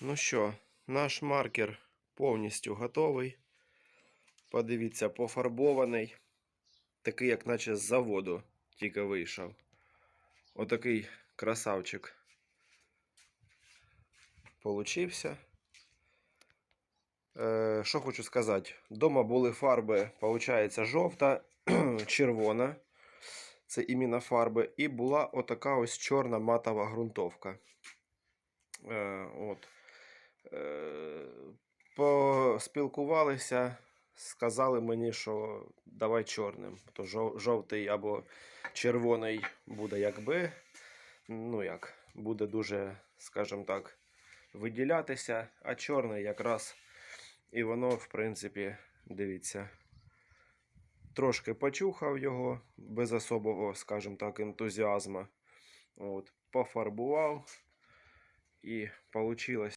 Ну що, наш маркер повністю готовий. Подивіться, пофарбований. Такий, як наче з заводу тільки вийшов. Отакий красавчик. Получився. Е, що хочу сказати. Дома були фарби, виходить, жовта, червона. Це іменно фарби. І була отака ось чорна матова ґрунтовка. Е, от. Поспілкувалися, сказали мені, що давай чорним. То жовтий або червоний буде якби. Ну як, буде дуже, скажімо так, виділятися, а чорний якраз і воно, в принципі, дивіться. Трошки почухав його без особого, скажімо так, ентузіазму. От, пофарбував і вийшло